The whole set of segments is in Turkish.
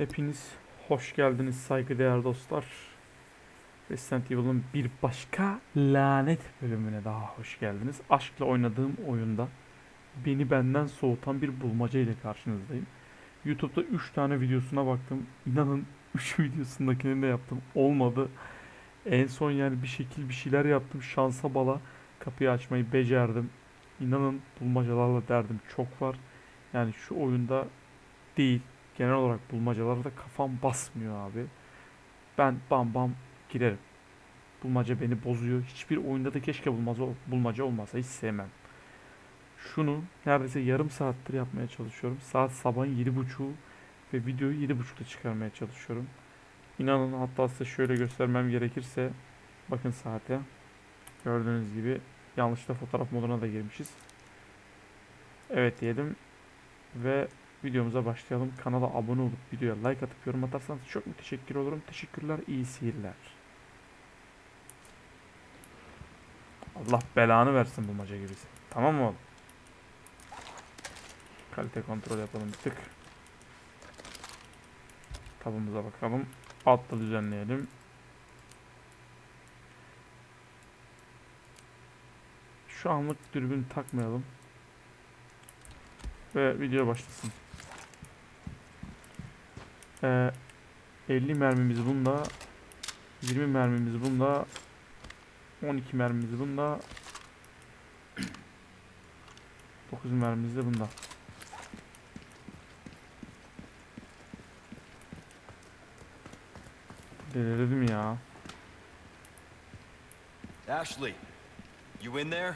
Hepiniz hoş geldiniz saygıdeğer dostlar. Resident Evil'ın bir başka lanet bölümüne daha hoş geldiniz. Aşkla oynadığım oyunda beni benden soğutan bir bulmaca ile karşınızdayım. YouTube'da 3 tane videosuna baktım. İnanın 3 videosundakini de yaptım. Olmadı. En son yani bir şekil bir şeyler yaptım. Şansa bala kapıyı açmayı becerdim. İnanın bulmacalarla derdim çok var. Yani şu oyunda değil. Genel olarak bulmacalarda kafam basmıyor abi. Ben bam bam girerim. Bulmaca beni bozuyor. Hiçbir oyunda da keşke bulmaca, bulmaca olmasa hiç sevmem. Şunu neredeyse yarım saattir yapmaya çalışıyorum. Saat sabahın yedi buçuğu ve videoyu yedi buçukta çıkarmaya çalışıyorum. İnanın hatta size şöyle göstermem gerekirse bakın saate. Gördüğünüz gibi yanlışlıkla fotoğraf moduna da girmişiz. Evet diyelim ve videomuza başlayalım. Kanala abone olup videoya like atıp yorum atarsanız çok müteşekkir olurum. Teşekkürler, iyi seyirler. Allah belanı versin bu maça gibisi. Tamam mı oğlum? Kalite kontrol yapalım bir tık. Tabımıza bakalım. Altta düzenleyelim. Şu anlık dürbün takmayalım. Ve video başlasın. Ee, 50 mermimiz bunda. 20 mermimiz bunda. 12 mermimiz bunda. 9 mermimiz de bunda. Delirdim ya. Ashley, you in there?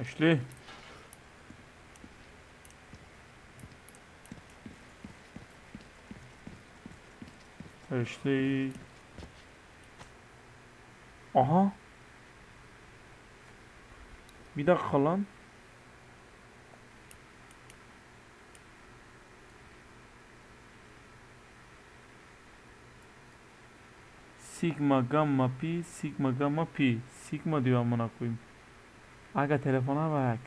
Ashley. Ashley. Aha. Bir dakika lan. Sigma gamma pi sigma gamma pi sigma diyor amına koyayım. Aga telefona bak.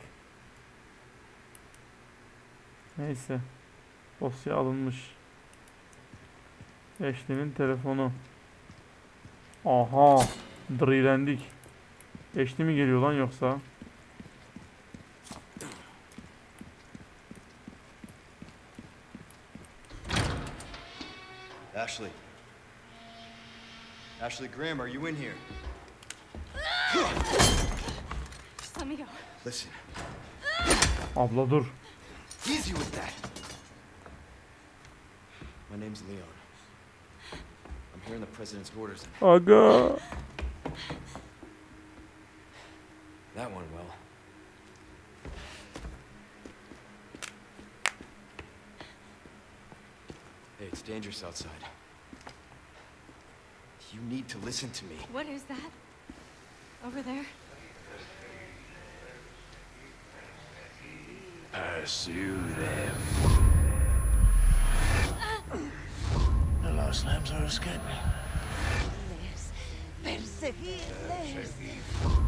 Neyse. Dosya alınmış. Ashley'nin telefonu. Aha. Drilendik. Ashley mi geliyor lan yoksa? Ashley. Ashley Graham, are you in here? Just let me go. Listen, Abla dur. easy with that. My name's Leon. I'm here in the president's orders. Aga. Oh, that one well. Hey, it's dangerous outside. You need to listen to me. What is that? Over there? Pursue them.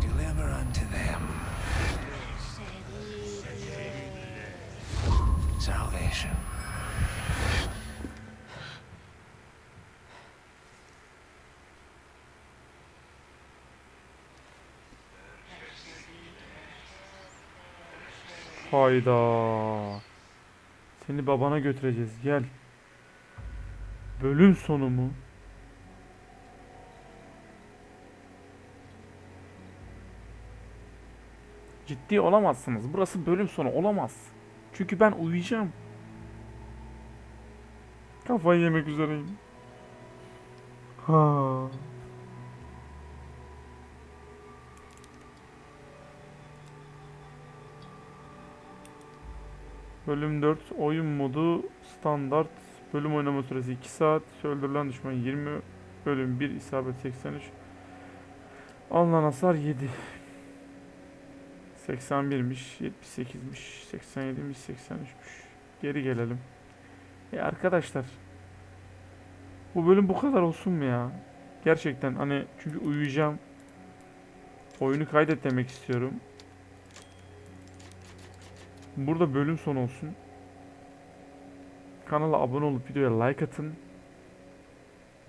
Deliver unto them salvation. Hayda. Seni babana götüreceğiz. Gel. Bölüm sonu mu? Ciddi olamazsınız. Burası bölüm sonu olamaz. Çünkü ben uyuyacağım. Kafayı yemek üzereyim. Ha. Bölüm 4 oyun modu standart bölüm oynama süresi 2 saat öldürülen düşman 20 bölüm 1 isabet 83 alınan hasar 7 81'miş 78'miş 87'miş 83'müş geri gelelim e arkadaşlar bu bölüm bu kadar olsun mu ya gerçekten hani çünkü uyuyacağım oyunu kaydet demek istiyorum Burada bölüm sonu olsun. Kanala abone olup videoya like atın.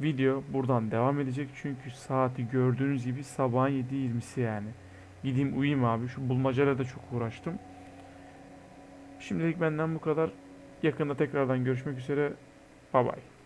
Video buradan devam edecek çünkü saati gördüğünüz gibi sabahın 7.20'si yani. Gideyim uyuyayım abi. Şu bulmacayla da çok uğraştım. Şimdilik benden bu kadar. Yakında tekrardan görüşmek üzere. Bay bay.